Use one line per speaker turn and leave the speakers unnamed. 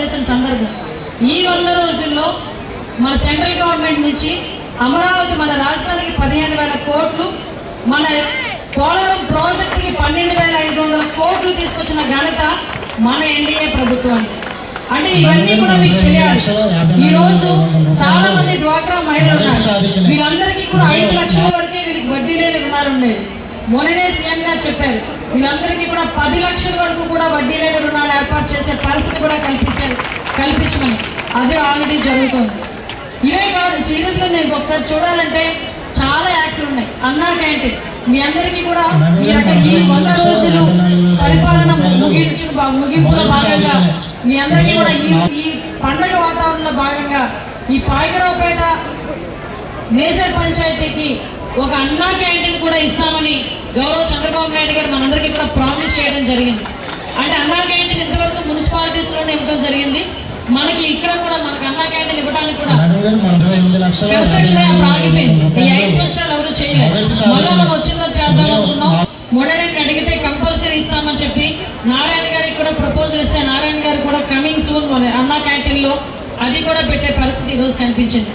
వేసిన సందర్భం. ఈ వంద రోజుల్లో మన సెంట్రల్ గవర్నమెంట్ నుంచి అమరావతి మన రాజధానికి పదిహేను వేల కోట్లు మన పోలవరం ప్రాజెక్టుకి పన్నెండు వేల ఐదు వందల కోట్లు తీసుకొచ్చిన ఘనత మన ఎన్డీఏ ప్రభుత్వానికి అంటే ఇవన్నీ కూడా మీకు తెలియాలి. ఈ రోజు చాలా మంది డ్వాక్రా మహిళలు ఉన్నారు. వీళ్ళందరికీ కూడా ఐదు లక్షల వరకే వీళ్ళకి వడ్డీ లేని రుణాలు ఉండేవి. మొన్ననే సీఎం గారు చెప్పారు వీళ్ళందరికీ కూడా పది లక్షల వరకు కూడా వడ్డీ లేని రుణాలు ఏర్పాటు చేసే పరిస్థితి కల్పించమని అదే ఆల్రెడీ జరుగుతుంది. ఇవే కాదు సీరియస్గా నేను ఒకసారి చూడాలంటే చాలా యాక్ట్లు ఉన్నాయి. అన్నా క్యాంటీన్. మీ అందరికీ కూడా ఈ ఈ వంద రోజులు పరిపాలన ముగించు ముగింపులో భాగంగా మీ అందరికీ కూడా ఈ ఈ పండగ వాతావరణంలో భాగంగా ఈ పాయకరావుపేట నేసర్ పంచాయతీకి ఒక అన్నా క్యాంటీన్ కూడా ఇస్తామని గౌరవ చంద్రబాబు నాయుడు గారు మనందరికీ కూడా ప్రామిస్ చేయడం జరిగింది. అంటే అన్నా క్యాంటీన్ మనకి ఇక్కడ కూడా మనకి అన్నా క్యాంటీన్ ఇవ్వడానికి కూడా కన్స్ట్రక్షన్ అప్పుడు ఆగిపోయింది. ఈ ఐదు సంవత్సరాలు ఎవరు చేయలేదు. మళ్ళీ మనం వచ్చిందో చేద్దాం అనుకున్నాం. మొన్ననే అడిగితే కంపల్సరీ ఇస్తామని చెప్పి నారాయణ గారికి కూడా ప్రపోజల్ ఇస్తే నారాయణ గారు కూడా కమింగ్ సూన్ అన్నా క్యాంటీన్లో అది కూడా పెట్టే పరిస్థితి ఈరోజు కనిపించింది.